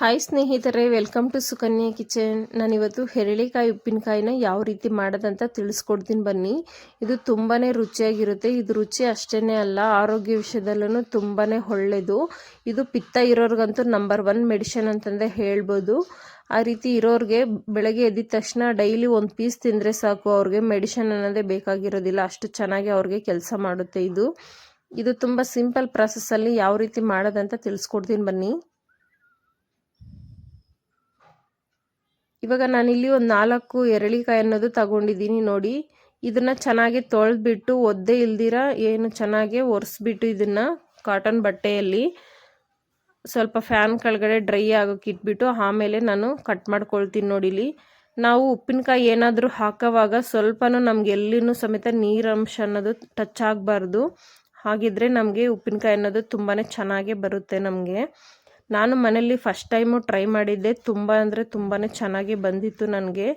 Hi ಸ್ನೇಹಿತರೆ welcome to Sukanya kitchen ನಾನಿವತ್ತು ಹೆರಳಿಕಾಯಿ, ಉಪ್ಪಿನಕಾಯಿನ ಯಾವ ರೀತಿ ಮಾಡೋದಂತ ತಿಳಿಸ್ಕೊಡ್ತೀನಿ ಬನ್ನಿ. ಇದು ತುಂಬಾ ರುಚಿಯಾಗಿರುತ್ತೆ. ಇದು ರುಚಿ ಅಷ್ಟೇ ಅಲ್ಲ, ಆರೋಗ್ಯ ವಿಷಯದಲ್ಲೂ ತುಂಬಾ ಒಳ್ಳೆಯದು. ಇದು ಪಿತ್ತ ಇರೋರ್ಗಂತೂ ನಂಬರ್ ಒನ್ ಮೆಡಿಷನ್ ಅಂತಂದೇ ಹೇಳ್ಬೋದು. ಆ ರೀತಿ ಇರೋರಿಗೆ ಬೆಳಗ್ಗೆ ಎದ್ದಿದ ತಕ್ಷಣ ಡೈಲಿ ಒಂದು ಪೀಸ್ ತಿಂದರೆ ಸಾಕು, ಅವ್ರಿಗೆ ಮೆಡಿಷನ್ ಅನ್ನೋದೇ ಬೇಕಾಗಿರೋದಿಲ್ಲ. ಅಷ್ಟು ಚೆನ್ನಾಗಿ ಅವ್ರಿಗೆ ಕೆಲಸ ಮಾಡುತ್ತೆ ಇದು. ಇದು ತುಂಬ ಸಿಂಪಲ್ ಪ್ರಾಸೆಸ್ಸಲ್ಲಿ ಯಾವ ರೀತಿ ಮಾಡೋದಂತ ತಿಳಿಸ್ಕೊಡ್ತೀನಿ ಬನ್ನಿ. ಇವಾಗ ನಾನಿಲ್ಲಿ ಒಂದು ನಾಲ್ಕು ಎರಳಿಕಾಯಿ ಅನ್ನೋದು ತಗೊಂಡಿದ್ದೀನಿ ನೋಡಿ. ಇದನ್ನು ಚೆನ್ನಾಗಿ ತೊಳೆದ್ಬಿಟ್ಟು ಒದ್ದೆ ಇಲ್ದಿರ ಏನು ಚೆನ್ನಾಗಿ ಒರೆಸ್ಬಿಟ್ಟು ಇದನ್ನು ಕಾಟನ್ ಬಟ್ಟೆಯಲ್ಲಿ ಸ್ವಲ್ಪ ಫ್ಯಾನ್ ಕೆಳಗಡೆ ಡ್ರೈ ಆಗೋಕೆ ಇಟ್ಬಿಟ್ಟು ಆಮೇಲೆ ನಾನು ಕಟ್ ಮಾಡ್ಕೊಳ್ತೀನಿ ನೋಡಿಲಿ ನಾವು ಉಪ್ಪಿನಕಾಯಿ ಏನಾದರೂ ಹಾಕೋವಾಗ ಸ್ವಲ್ಪನೂ ನಮ್ಗೆ ಎಲ್ಲಿನೂ ಸಮೇತ ನೀರಂಶ ಅನ್ನೋದು ಟಚ್ ಆಗಬಾರ್ದು. ಹಾಗಿದ್ರೆ ನಮಗೆ ಉಪ್ಪಿನಕಾಯಿ ಅನ್ನೋದು ತುಂಬಾ ಚೆನ್ನಾಗೇ ಬರುತ್ತೆ ನಮಗೆ. ನಾನು ಮನೇಲಿ ಫಸ್ಟ್ ಟೈಮು ಟ್ರೈ ಮಾಡಿದ್ದೆ. ತುಂಬ ಅಂದರೆ ತುಂಬಾ ಚೆನ್ನಾಗಿ ಬಂದಿತ್ತು ನನಗೆ.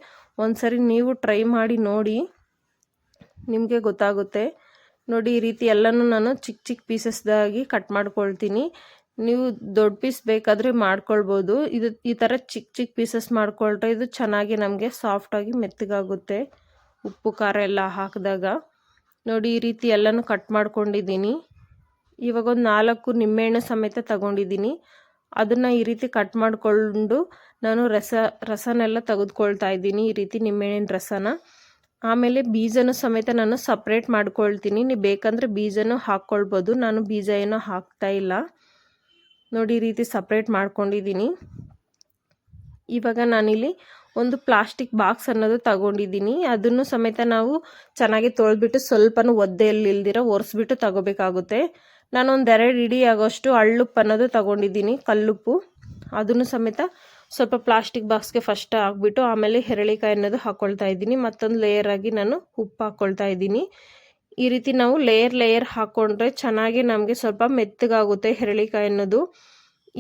ಒಂದ್ಸರಿ ನೀವು ಟ್ರೈ ಮಾಡಿ ನೋಡಿ, ನಿಮಗೆ ಗೊತ್ತಾಗುತ್ತೆ. ನೋಡಿ, ಈ ರೀತಿ ಎಲ್ಲನೂ ನಾನು ಚಿಕ್ಕ ಚಿಕ್ಕ ಪೀಸಸ್ದಾಗಿ ಕಟ್ ಮಾಡ್ಕೊಳ್ತೀನಿ. ನೀವು ದೊಡ್ಡ ಪೀಸ್ ಬೇಕಾದರೆ ಮಾಡ್ಕೊಳ್ಬೋದು. ಇದು ಈ ಥರ ಚಿಕ್ಕ ಚಿಕ್ಕ ಪೀಸಸ್ ಮಾಡಿಕೊಳ್ರೆ ಇದು ಚೆನ್ನಾಗಿ ನಮಗೆ ಸಾಫ್ಟಾಗಿ ಮೆತ್ತಗಾಗುತ್ತೆ. ಉಪ್ಪು, ಖಾರ ಎಲ್ಲ ಹಾಕಿದಾಗ. ನೋಡಿ, ಈ ರೀತಿ ಎಲ್ಲನೂ ಕಟ್ ಮಾಡ್ಕೊಂಡಿದ್ದೀನಿ. ಇವಾಗ ಒಂದು ನಾಲ್ಕು ನಿಂಬೆಹಣ್ಣು ಸಮೇತ ತಗೊಂಡಿದ್ದೀನಿ. ಅದನ್ನು ಈ ರೀತಿ ಕಟ್ ಮಾಡಿಕೊಂಡು ನಾನು ರಸ, ರಸನೆಲ್ಲ ತೆಗೆದುಕೊಳ್ತಾ ಇದ್ದೀನಿ ಈ ರೀತಿ ನಿಂಬೆಹಣ್ಣಿನ ರಸನ. ಆಮೇಲೆ ಬೀಜನೂ ಸಮೇತ ನಾನು ಸಪ್ರೇಟ್ ಮಾಡ್ಕೊಳ್ತೀನಿ. ನೀವು ಬೇಕಂದರೆ ಬೀಜನೂ ಹಾಕ್ಕೊಳ್ಬೋದು. ನಾನು ಬೀಜ ಏನೋ ಹಾಕ್ತಾ ಇಲ್ಲ. ನೋಡಿ ಈ ರೀತಿ ಸಪ್ರೇಟ್ ಮಾಡ್ಕೊಂಡಿದ್ದೀನಿ. ಇವಾಗ ನಾನಿಲ್ಲಿ ಒಂದು ಪ್ಲಾಸ್ಟಿಕ್ ಬಾಕ್ಸ್ ಅನ್ನೋದು ತಗೊಂಡಿದ್ದೀನಿ. ಅದನ್ನು ಸಮೇತ ನಾವು ಚೆನ್ನಾಗಿ ತೊಳೆದ್ಬಿಟ್ಟು ಸ್ವಲ್ಪನೂ ಒದ್ದೆಯಲ್ಲಿ ಇಲ್ದಿರ ಒರೆಸ್ಬಿಟ್ಟು ತಗೋಬೇಕಾಗುತ್ತೆ. ನಾನೊಂದು ಎರಡು ಇಡಿ ಆಗೋಷ್ಟು ಹಳ್ಳುಪ್ಪು ಅನ್ನೋದು ತಗೊಂಡಿದ್ದೀನಿ, ಕಲ್ಲುಪ್ಪು. ಅದನ್ನು ಸಮೇತ ಸ್ವಲ್ಪ ಪ್ಲಾಸ್ಟಿಕ್ ಬಾಕ್ಸ್ಗೆ ಫಸ್ಟ್ ಹಾಕ್ಬಿಟ್ಟು ಆಮೇಲೆ ಹೆರಳಿಕಾಯಿ ಅನ್ನೋದು ಹಾಕ್ಕೊಳ್ತಾ ಇದ್ದೀನಿ. ಮತ್ತೊಂದು ಲೇಯರ್ ಆಗಿ ನಾನು ಉಪ್ಪು ಹಾಕ್ಕೊಳ್ತಾ ಇದ್ದೀನಿ. ಈ ರೀತಿ ನಾವು ಲೇಯರ್ ಲೇಯರ್ ಹಾಕ್ಕೊಂಡ್ರೆ ಚೆನ್ನಾಗಿ ನಮಗೆ ಸ್ವಲ್ಪ ಮೆತ್ತಗಾಗುತ್ತೆ ಹೆರಳಿಕಾಯಿ ಅನ್ನೋದು.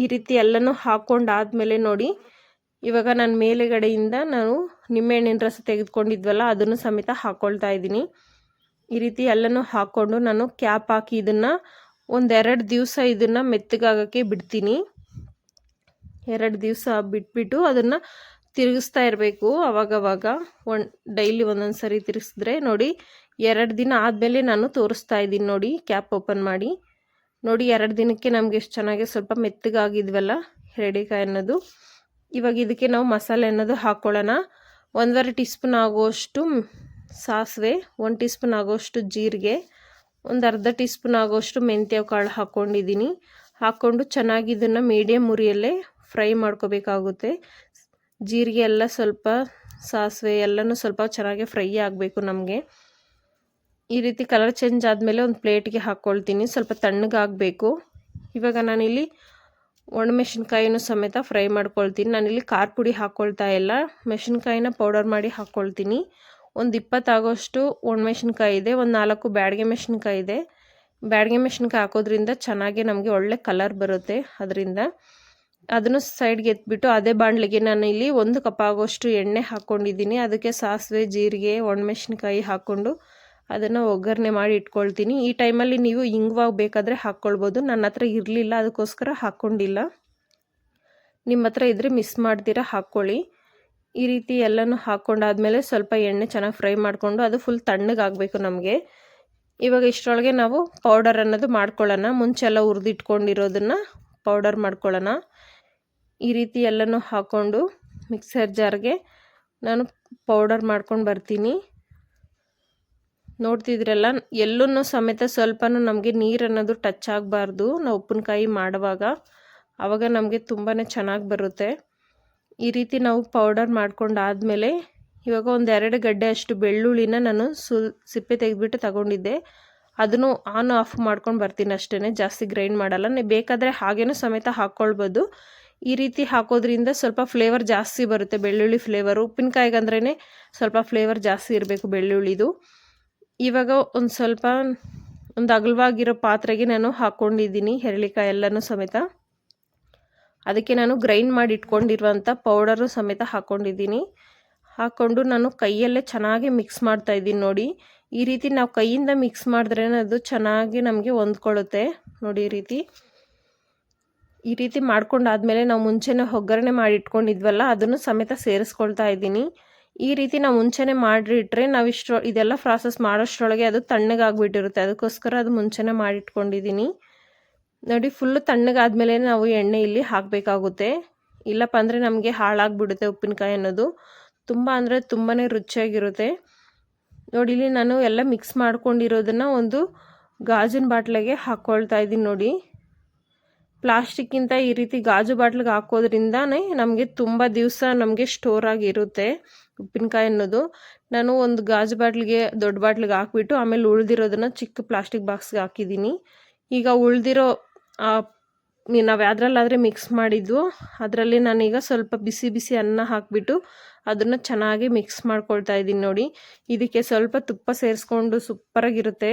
ಈ ರೀತಿ ಎಲ್ಲನೂ ಹಾಕ್ಕೊಂಡಾದ್ಮೇಲೆ ನೋಡಿ, ಇವಾಗ ನಾನು ಮೇಲೆಗಡೆಯಿಂದ ನಾನು ನಿಂಬೆಹಣ್ಣಿನ ರಸ ತೆಗೆದುಕೊಂಡಿದ್ವಲ್ಲ, ಅದನ್ನು ಸಮೇತ ಹಾಕ್ಕೊಳ್ತಾ ಇದ್ದೀನಿ. ಈ ರೀತಿ ಎಲ್ಲನೂ ಹಾಕ್ಕೊಂಡು ನಾನು ಕ್ಯಾಪ್ ಹಾಕಿ ಇದನ್ನು ಒಂದೆರಡು ದಿವಸ ಇದನ್ನು ಮೆತ್ತಗಾಗೋಕ್ಕೆ ಬಿಡ್ತೀನಿ. ಎರಡು ದಿವಸ ಬಿಟ್ಬಿಟ್ಟು ಅದನ್ನು ತಿರುಗಿಸ್ತಾ ಇರಬೇಕು ಅವಾಗವಾಗ. ಒನ್ ಡೈಲಿ ಒಂದೊಂದು ಸರಿ ತಿರುಗಿಸಿದ್ರೆ ನೋಡಿ, ಎರಡು ದಿನ ಆದಮೇಲೆ ನಾನು ತೋರಿಸ್ತಾ ಇದ್ದೀನಿ ನೋಡಿ, ಕ್ಯಾಪ್ ಓಪನ್ ಮಾಡಿ. ನೋಡಿ, ಎರಡು ದಿನಕ್ಕೆ ನಮಗೆ ಎಷ್ಟು ಚೆನ್ನಾಗಿ ಸ್ವಲ್ಪ ಮೆತ್ತಗಾಗಿದ್ವಲ್ಲ ಹೆರಡೆಕಾಯಿ ಅನ್ನೋದು. ಇವಾಗ ಇದಕ್ಕೆ ನಾವು ಮಸಾಲೆ ಅನ್ನೋದು ಹಾಕ್ಕೊಳ್ಳೋಣ ಒಂದೂವರೆ ಟೀ ಸ್ಪೂನ್ ಆಗೋಷ್ಟು ಸಾಸಿವೆ, ಒಂದು ಟೀ ಸ್ಪೂನ್ ಆಗುವಷ್ಟು ಜೀರಿಗೆ. ಒಂದು ಅರ್ಧ ಟೀ ಸ್ಪೂನ್ ಆಗೋಷ್ಟು ಮೆಂತ್ಯ ಕಾಳು ಹಾಕ್ಕೊಂಡಿದ್ದೀನಿ ಹಾಕ್ಕೊಂಡು ಚೆನ್ನಾಗಿ ಇದನ್ನು ಮೀಡಿಯಮ್ ಉರಿಯಲ್ಲೇ ಫ್ರೈ ಮಾಡ್ಕೋಬೇಕಾಗುತ್ತೆ. ಜೀರಿಗೆ ಎಲ್ಲ ಸ್ವಲ್ಪ ಸಾಸಿವೆ ಎಲ್ಲನೂ ಸ್ವಲ್ಪ ಚೆನ್ನಾಗಿ ಫ್ರೈ ಆಗಬೇಕು ನಮಗೆ. ಈ ರೀತಿ ಕಲರ್ ಚೇಂಜ್ ಆದಮೇಲೆ ಒಂದು ಪ್ಲೇಟ್ಗೆ ಹಾಕ್ಕೊಳ್ತೀನಿ ಸ್ವಲ್ಪ ತಣ್ಣಗಾಗಬೇಕು ಇವಾಗ ನಾನಿಲ್ಲಿ ಒಣಮೆಣಸಿನ್ಕಾಯಿನೂ ಸಮೇತ ಫ್ರೈ ಮಾಡ್ಕೊಳ್ತೀನಿ. ನಾನಿಲ್ಲಿ ಖಾರ ಪುಡಿ ಹಾಕ್ಕೊಳ್ತಾ ಇಲ್ಲ. ಮೆಣಸಿನ್ಕಾಯಿನ ಪೌಡರ್ ಮಾಡಿ ಹಾಕ್ಕೊಳ್ತೀನಿ ಒಂದು ಇಪ್ಪತ್ತಾಗೋಷ್ಟು ಒಣಮೆಣ್ಸಿನ್ಕಾಯಿ ಇದೆ, ಒಂದು ನಾಲ್ಕು ಬ್ಯಾಡ್ಗೆ ಮೆಣಸಿನ್ಕಾಯಿ ಇದೆ. ಬ್ಯಾಡ್ಗೆ ಮೆಣಸಿನ್ಕಾಯಿ ಹಾಕೋದ್ರಿಂದ ಚೆನ್ನಾಗಿ ನಮಗೆ ಒಳ್ಳೆ ಕಲರ್ ಬರುತ್ತೆ ಅದರಿಂದ. ಅದನ್ನು ಸೈಡ್ಗೆ ಎತ್ಬಿಟ್ಟು ಅದೇ ಬಾಣಲಿಗೆ ನಾನು ಇಲ್ಲಿ ಒಂದು ಕಪ್ ಆಗೋಷ್ಟು ಎಣ್ಣೆ ಹಾಕ್ಕೊಂಡಿದ್ದೀನಿ ಅದಕ್ಕೆ ಸಾಸಿವೆ, ಜೀರಿಗೆ ಒಣಮೆಣ್ಸಿನ್ಕಾಯಿ ಹಾಕ್ಕೊಂಡು ಅದನ್ನು ಒಗ್ಗರಣೆ ಮಾಡಿ ಇಟ್ಕೊಳ್ತೀನಿ. ಈ ಟೈಮಲ್ಲಿ ನೀವು ಇಂಗುವಾಗ ಬೇಕಾದರೆ ಹಾಕ್ಕೊಳ್ಬೋದು. ನನ್ನ ಹತ್ರ ಇರಲಿಲ್ಲ, ಅದಕ್ಕೋಸ್ಕರ ಹಾಕ್ಕೊಂಡಿಲ್ಲ. ನಿಮ್ಮ ಹತ್ರ ಇದ್ದರೆ ಮಿಸ್ ಮಾಡ್ತೀರಾ, ಹಾಕ್ಕೊಳ್ಳಿ. ಈ ರೀತಿ ಎಲ್ಲನೂ ಹಾಕ್ಕೊಂಡಾದಮೇಲೆ ಸ್ವಲ್ಪ ಎಣ್ಣೆ ಚೆನ್ನಾಗಿ ಫ್ರೈ ಮಾಡಿಕೊಂಡು ಅದು ಫುಲ್ ತಣ್ಣಗಾಗಬೇಕು ನಮಗೆ. ಇವಾಗ ಇಷ್ಟರೊಳಗೆ ನಾವು ಪೌಡರ್ ಅನ್ನೋದು ಮಾಡ್ಕೊಳ್ಳೋಣ. ಮುಂಚೆ ಎಲ್ಲ ಪೌಡರ್ ಮಾಡ್ಕೊಳ್ಳೋಣ. ಈ ರೀತಿ ಎಲ್ಲನೂ ಹಾಕ್ಕೊಂಡು ಮಿಕ್ಸರ್ ಜಾರ್ಗೆ ನಾನು ಪೌಡರ್ ಮಾಡ್ಕೊಂಡು ಬರ್ತೀನಿ. ನೋಡ್ತಿದ್ರಲ್ಲ ಎಲ್ಲೂ ಸಮೇತ ಸ್ವಲ್ಪನೂ ನಮಗೆ ನೀರು ಅನ್ನೋದು ಟಚ್ ಆಗಬಾರ್ದು. ನಾವು ಉಪ್ಪಿನಕಾಯಿ ಮಾಡುವಾಗ. ಆವಾಗ ನಮಗೆ ತುಂಬಾ ಚೆನ್ನಾಗಿ ಬರುತ್ತೆ. ಈ ರೀತಿ ನಾವು ಪೌಡರ್ ಮಾಡ್ಕೊಂಡಾದಮೇಲೆ ಇವಾಗ ಒಂದು ಎರಡು ಗಡ್ಡೆ ಅಷ್ಟು ಬೆಳ್ಳುಳ್ಳಿನ ನಾನು ಸುಲ್, ಸಿಪ್ಪೆ ತೆಗೆದ್ಬಿಟ್ಟು ತಗೊಂಡಿದ್ದೆ. ಅದನ್ನು ಆನ್ ಆಫ್ ಮಾಡ್ಕೊಂಡು ಬರ್ತೀನಿ ಅಷ್ಟೇ ಜಾಸ್ತಿ ಗ್ರೈಂಡ್ ಮಾಡಲ್ಲ. ನೀವು ಬೇಕಾದರೆ ಹಾಗೇನೂ ಸಮೇತ ಹಾಕ್ಕೊಳ್ಬೋದು ಈ ರೀತಿ ಹಾಕೋದ್ರಿಂದ ಸ್ವಲ್ಪ ಫ್ಲೇವರ್ ಜಾಸ್ತಿ ಬರುತ್ತೆ, ಬೆಳ್ಳುಳ್ಳಿ ಫ್ಲೇವರು ಉಪ್ಪಿನಕಾಯಿಗಂದ್ರೇ ಸ್ವಲ್ಪ ಫ್ಲೇವರ್ ಜಾಸ್ತಿ ಇರಬೇಕು ಬೆಳ್ಳುಳ್ಳಿದು. ಇವಾಗ ಒಂದು ಸ್ವಲ್ಪ ಒಂದು ಅಗಲವಾಗಿರೋ ಪಾತ್ರೆಗೆ ನಾನು ಹಾಕ್ಕೊಂಡಿದ್ದೀನಿ ಹೆರಳಿಕಾಯಿ ಎಲ್ಲನೂ ಸಮೇತ. ಅದಕ್ಕೆ ನಾನು ಗ್ರೈಂಡ್ ಮಾಡಿ ಇಟ್ಕೊಂಡಿರುವಂಥ ಪೌಡರು ಸಮೇತ ಹಾಕ್ಕೊಂಡಿದ್ದೀನಿ ಹಾಕ್ಕೊಂಡು ನಾನು ಕೈಯಲ್ಲೇ ಚೆನ್ನಾಗಿ ಮಿಕ್ಸ್ ಮಾಡ್ತಾ ಇದ್ದೀನಿ ನೋಡಿ. ಈ ರೀತಿ ನಾವು ಕೈಯಿಂದ ಮಿಕ್ಸ್ ಮಾಡಿದ್ರೆ ಅದು ಚೆನ್ನಾಗಿ ನಮಗೆ ಹೊಂದ್ಕೊಳ್ಳುತ್ತೆ. ನೋಡಿ ಈ ರೀತಿ. ಈ ರೀತಿ ಮಾಡ್ಕೊಂಡಾದ್ಮೇಲೆ ನಾವು ಮುಂಚೆನೇ ಒಗ್ಗರಣೆ ಮಾಡಿ ಇಟ್ಕೊಂಡಿದ್ವಲ್ಲ, ಅದನ್ನು ಸಮೇತ ಸೇರಿಸ್ಕೊಳ್ತಾ ಇದ್ದೀನಿ. ಈ ರೀತಿ ನಾವು ಮುಂಚೆನೇ ಮಾಡಿಟ್ರೆ ನಾವು ಇಷ್ಟು ಇದೆಲ್ಲ ಪ್ರಾಸೆಸ್ ಮಾಡೋಷ್ಟರೊಳಗೆ ಅದು ತಣ್ಣಗಾಗ್ಬಿಟ್ಟಿರುತ್ತೆ. ಅದಕ್ಕೋಸ್ಕರ ಅದು ಮುಂಚೆನೇ ಮಾಡಿಟ್ಕೊಂಡಿದ್ದೀನಿ ನೋಡಿ ಫುಲ್ಲು ತಣ್ಣಗಾದ್ಮೇಲೆ ನಾವು ಎಣ್ಣೆ ಇಲ್ಲಿ ಹಾಕಬೇಕಾಗುತ್ತೆ. ಇಲ್ಲಪ್ಪ ಅಂದರೆ ನಮಗೆ ಹಾಳಾಗ್ಬಿಡುತ್ತೆ ಉಪ್ಪಿನಕಾಯಿ ಅನ್ನೋದು. ತುಂಬ ಅಂದರೆ ತುಂಬಾ ರುಚಿಯಾಗಿರುತ್ತೆ. ನೋಡಿ, ಇಲ್ಲಿ ನಾನು ಎಲ್ಲ ಮಿಕ್ಸ್ ಮಾಡ್ಕೊಂಡಿರೋದನ್ನು ಒಂದು ಗಾಜಿನ ಬಾಟ್ಲಿಗೆ ಹಾಕ್ಕೊಳ್ತಾ ಇದ್ದೀನಿ ನೋಡಿ. ಪ್ಲಾಸ್ಟಿಕ್ಕಿಂತ ಈ ರೀತಿ ಗಾಜು ಬಾಟ್ಲಿಗೆ ಹಾಕೋದ್ರಿಂದನೇ ನಮಗೆ ತುಂಬ ದಿವಸ ನಮಗೆ ಸ್ಟೋರ್ ಆಗಿರುತ್ತೆ ಉಪ್ಪಿನಕಾಯಿ ಅನ್ನೋದು. ನಾನು ಒಂದು ಗಾಜು ಬಾಟ್ಲಿಗೆ, ದೊಡ್ಡ ಬಾಟ್ಲಿಗೆ ಹಾಕ್ಬಿಟ್ಟು ಆಮೇಲೆ ಉಳಿದಿರೋದನ್ನು ಚಿಕ್ಕ ಪ್ಲಾಸ್ಟಿಕ್ ಬಾಕ್ಸ್ಗೆ ಹಾಕಿದ್ದೀನಿ. ಈಗ ಉಳಿದಿರೋ ನಾವು ಯಾವುದ್ರಲ್ಲಾದರೆ ಮಿಕ್ಸ್ ಮಾಡಿದ್ವು. ಅದರಲ್ಲಿ ನಾನೀಗ ಸ್ವಲ್ಪ ಬಿಸಿ ಬಿಸಿ ಅನ್ನ ಹಾಕಿಬಿಟ್ಟು ಅದನ್ನು ಚೆನ್ನಾಗಿ ಮಿಕ್ಸ್ ಮಾಡ್ಕೊಳ್ತಾ ಇದ್ದೀನಿ ನೋಡಿ. ಇದಕ್ಕೆ ಸ್ವಲ್ಪ ತುಪ್ಪ ಸೇರಿಸ್ಕೊಂಡು ಸೂಪರಾಗಿರುತ್ತೆ